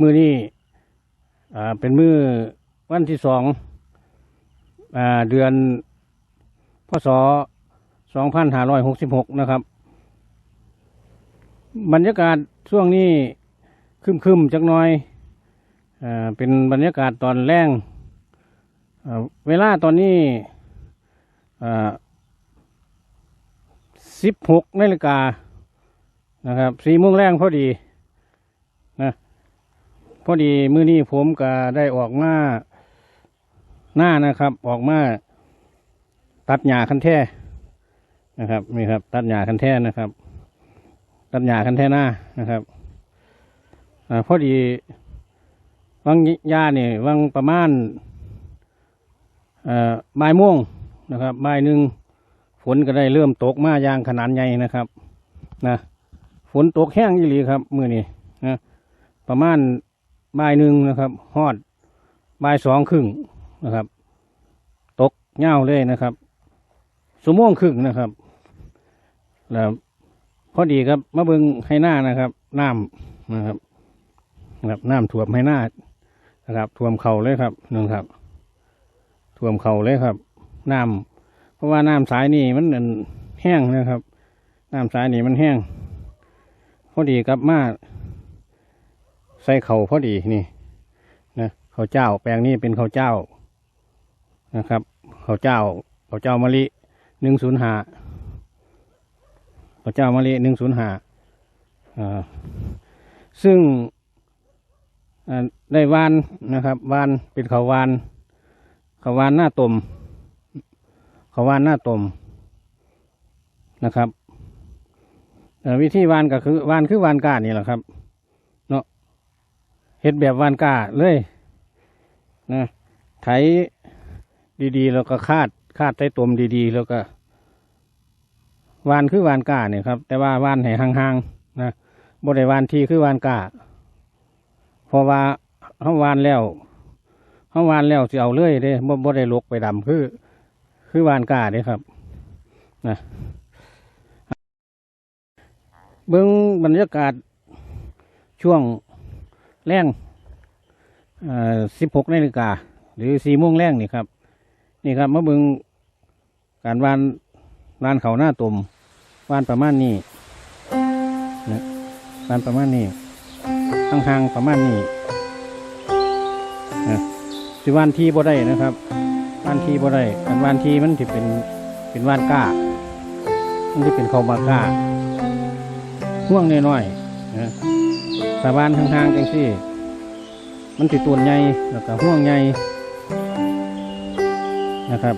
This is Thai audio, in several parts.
มือนี้อ่าเป็นมือวันที่สองอ่าเดือนพศสองพันห้าร้อยหกสิบหกนะครับ บรรยากาศช่วงนี้คึมคึมๆจักหน่อยอ่าเป็นบรรยากาศตอนแรงเวลาตอนนี้สิบหกนาฬิกานะครับสี่โมงแรงพอดี พอดีมื้อนี้ผมก็ได้ออกมาหน้านะครับ ออกมาตัดหญ้าคันแท้นะครับนี่ครับ ตัดหญ้าคันแท้นะครับ ตัดหญ้าคันแท่หน้านะครับอพอดีวังยาเนี่ยวังประมาณเอ่อบ่ายโมงนะครับบ่ายหนึ่งฝนก็ได้เริ่มตกมาอย่างขนาดใหญ่นะครับนะฝนตกแห้งยี่หลีครับ มือนี้นะประมาณ บ่ายหนึ่งนะครับฮอดบ่ายสองครึ่งนะครับ ตกเง่าวเลยนะครับสมงครึ่งนะครับ แล้วพอดีครับมาเบิงให้หน้านะครับ น้ำนะครับนะครับน้ำท่วมให้หน้านะครับท่วมเข่าเลยครับนึ่งครับท่วมเข่าเลยครับ น้ำเพราะว่าน้ำสายนี่มันแห้งนะครับน้ำสายนี่มันแห้งพอดีครับมา ใส่เข่าพอดีนี่นะข้าวเจ้า แปลงนี้เป็นข้าวเจ้านะครับข้าวเจ้าข้าวเจ้ามะลิหนึ่งศูนย์ห้าพระเจ้ามะลิหนึ่งศูนย์ห้าซึ่งได้วานนะครับวานเป็นเขาวานเขาวานหน้าตมเขาวานหน้าตมนะครับวิธีวานก็คือวานคือวานก้านี่แหละครับ ฮ็ดแบบวานกาเลยนะไถดีๆ แล้วก็คาดคาดใต้ตมดีๆ แล้วก็วานคือวานกาเนี่ยครับ แต่ว่าวานให้ห่างๆนะบริวานทีคือวานกาเพราะว่าเขาวานแล้วเขาวานแล้วสิเอาเลื่อยเด้บ่บ่ได้ลกไปดำคือ คือวานกาเด้ครับนะเบิ้งบรรยากาศช่วง แรงสิบหกนาฬิกาหรือสี่โมงแรงนี่ครับ นี่ครับมาเบิงการวานร้านเขาหน้าตุ่มบ้านประมาณนี้นะบ้านประมาณนี้ห่างประมาณนี้นะสิวานทีบ่ได้นะครับวานทีบ่ได้อันวานทีมันจะเป็นเป็นวานก้ามันจะเป็นเขาบาก้าห่วงน้อยๆนะ สาบานห่างๆจังซี่มันติดตัวใหญ่แล้วก็ห่วงใหญ่นะครับ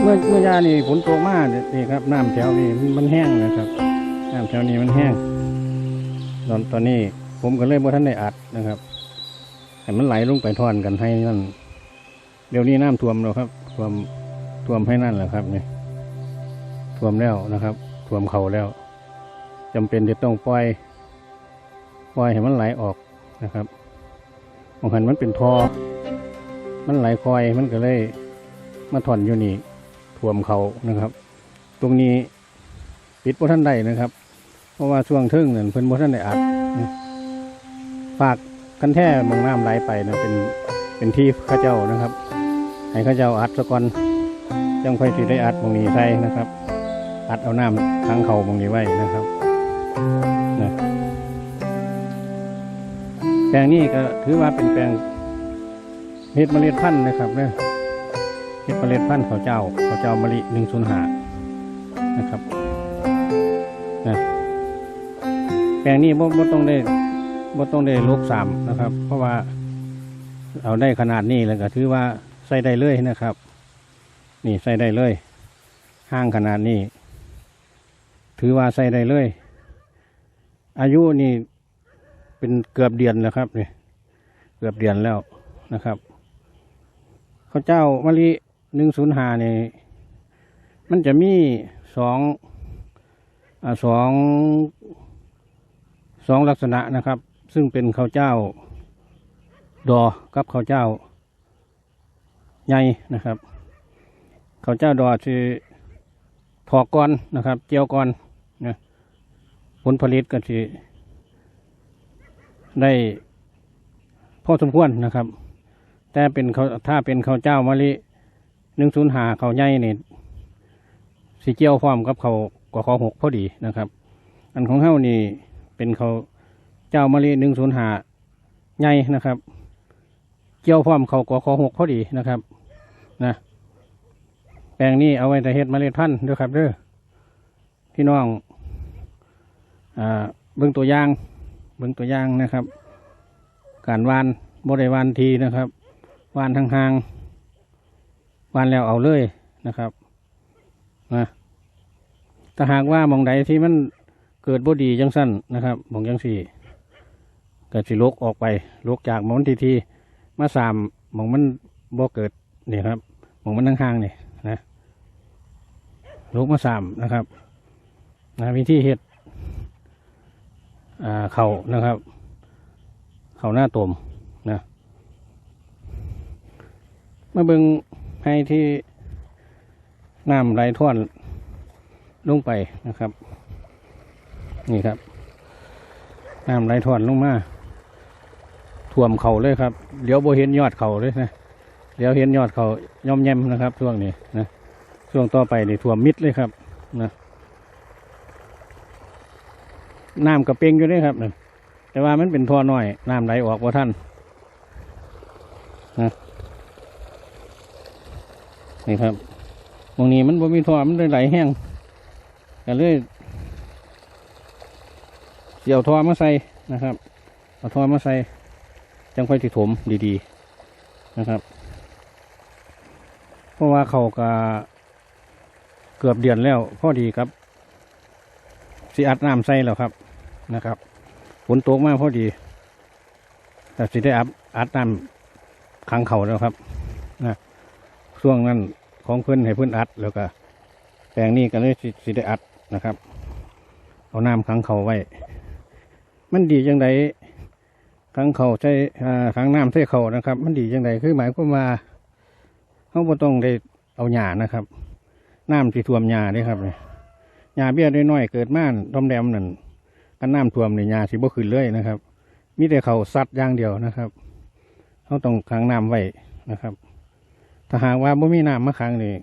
เมื่อเมื่อยานี่ฝนตกมากนี่ครับน้ำแถวนี้มันแห้งนะครับน้ำแถวนี้มันแห้ง ตอนตอนนี้ผมก็เลยบ่ท่านได้อัดนะครับให้มันไหลลงไปท่อนกันให้นั่นเดี๋ยวนี้น้ำท่วมแล้วครับท่วมท่วมให้นั่นแหละครับนี่ท่วมแล้วนะครับท่วมเขาแล้วจำเป็นจะต้องปล่อย ล่อยให้มันไหลออกนะครับบางคันมันเป็นทอ มันไหลคอยมันก็เลยมาถอนอยู่นี่ท่วมเขานะครับ ตรงนี้ปิดบ่ท่านใดนะครับ เพราะว่าช่วงทึ่งเนั่นเพิ่นบ่ท่านได้อัดฝากกันแท้มองน้ำไหลไปนะเป็นเป็นที่ข้าเจ้านะครับ ให้ข้าเจ้าอัดสะก่อนยังค่อยสิได้อัดมองนี้ใส่นะครับ อัดเอาน้ำทางเขามองนี้ไว้นะครับนะ แปลงนี้ก็ถือว่าเป็นแปลงเฮ็ดเมล็ดพันธุ์นะครับเนี่ยเห็ดเมล็ดพันธุ์ข้าวเจ้าข้าวเจ้ามะลิหนึ่งศูนย์หานะครับนะแปลงนี้บ่บ่ต้องได้บ่ต้องได้ลกสามนะครับ เพราะว่าเอาได้ขนาดนี้แล้วก็ถือว่าใส่ได้เลยนะครับ นี่ใส่ได้เลย ห้างขนาดนี้ ถือว่าใส่ได้เลย อายุนี่ เป็นเกือบเดือนแล้วครับนี่เกือบเดือนแล้วนะครับข้าวเจ้ามะลิหนึ่งศูนย์หาเนี่ยมันจะมีสองอสองสองลักษณะนะครับ ซึ่งเป็นข้าวเจ้า ดอกับข้าวเจ้าใหญ่นะครับข้าวเจ้าดอคือถอกก่อนนะครับ เจียวก่อนนะผลผลิตก็คือ ได้พอสมควรนะครับ แต่เป็นเขาถ้าเป็นข้าวเจ้ามะลิหนึ่งศูนย์หาข้าวใหญ่นี่ยสีเจียวพร้อมกับเขากวกขอหกพอดีนะครับ อันของเฮานี่เป็นเขาวเจ้ามะลิหนึ่งศูนย์หาใหญ่นะครับเกียวพร้อมเขากวกขอหกพอดีนะครับนะแปลงนี้เอาไว้แต่เฮ็ดเมล็ดพันธุ์ด้วยครับเด้อพี่น้องอ่าเบิ่งตัวอย่าง เบิ่งตัวอย่างนะครับ การวานบริวานทีนะครับวานทางหางๆวานแล้วเอาเลยนะครับนะถ้าหากว่ามองใดที่มันเกิดบ่ดีจังสั้นนะครับมองจังสี่เกิดสิลกออกไปลกจากมองทีทีมาสามมองมันบ่เกิดนี่ครับมองมันทางหางๆนี่นะลกมาสามนะครับนะวิธีเฮ็ด เขานะครับ เขาหน้าตมนะมาเบิงให้ที่น้ำไหลท่วนลงไปนะครับ นี่ครับน้ำไหลท่วนลงมาท่วมเขาเลยครับเดี๋ยวโบเห็นยอดเขาเลยนะเดี๋ยวเห็นยอดเขาย่อมแยมนะครับช่วงนี้นะช่วงต่อไปนี่ท่วมมิดเลยครับนะ น้ำกระเปงอยู่ด้วยครับนั่นแต่ว่ามันเป็นท่อน้อยน้ำไหลออกว่าท่านนะนี่ครับตรงนี้มันบ่มีท่อมันเลยไหลแห้งก็เลยเกี่ยวท่อมาใส่นะครับเอาท่อมาใส่จังค่อยติถมดีๆนะครับ เพราะว่าเขาก็เกือบเดือนแล้วพอดีครับสิอัดน้ำใส่แล้วครับ นะครับฝนตกมากพอดี แต่สิได้อัดอัดน้ำขังเขาแล้วครับนะช่วงนั้นของเพื่อนให้เพื่อนอัดแล้วก็แปลงนี้ก็เลยสิสิได้อัดนะครับ เอาน้ำขังเขาไว้ มันดีจังไดขังเขาใช้อ่ขังน้ำใส่เขานะครับ มันดีจังไดคือหมายความว่าเขาบ่ต้องได้เอาหญ้านะครับน้ำที่ท่วมหญ้าเด้ครับเนี่ยหญ้าเบี้ยน้อยๆเกิดมาดอมแดมนั่น กันน้ำท่วมในหญ้าสิบ่ขึ้นเลยนะครับ มีแต่เขาซัดอย่างเดียวนะครับเขาต้องขังน้ำไว้นะครับ ถ้าหากว่าบ่มีน้ำมาขังนี่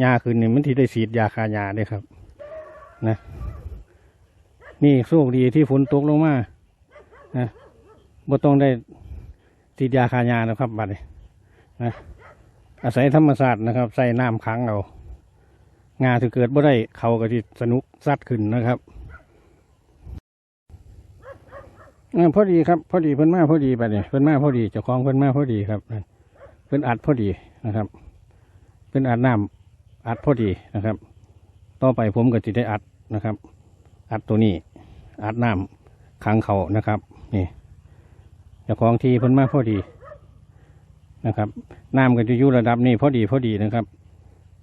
หญ้าขึ้นนี่มันที่ได้ฉีดยาคาหญ้าเด้ครับ นะ นี่โชคดีที่ฝนตกลงมานะบ่ต้องได้ฉีดยาคาหญ้านะครับบัดนี้นะอาศัยธรรมศาสตร์นะครับ ใส่น้ำขังเอางาถือเกิดบ่ได้เขาก็ที่สนุกซัดขึ้นนะครับเอพอดีครับพอดีเพิ่นมาพอดีไปเนี่ยเพิ่นมาพอดีเจ้าของเพิ่นมาพอดีครับเพิ่นอัดพอดีนะครับเพิ่นอัดน้ำอัดพอดีนะครับ ต่อไปผมก็จะได้อัดนะครับ อัดตัวนี้ อัดน้ำขังเขานะครับ นี่เจ้าของที่เพิ่นมาพอดีนะครับน้ำก็จะอยู่ระดับนี้พอดีพอดีนะครับ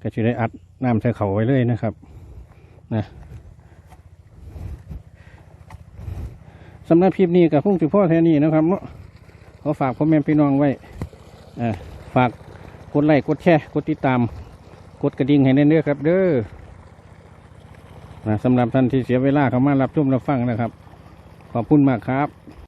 ก็จะได้อัดน้ำใส่เขาไว้เลยนะครับ นะ สำหรับคลิปนี้กับพุ่งสิพ่อแท่นี้นะครับเนาะขอฝากพ่อแม่พี่น้องไว้ฝากกดไลค์กดแชร์กดติดตาม กดกระดิ่งให้แน่นเด้อครับ เด้อนะสำหรับท่านที่เสียเวลาเข้ามารับชมรับฟังนะครับ ขอบคุณมากครับ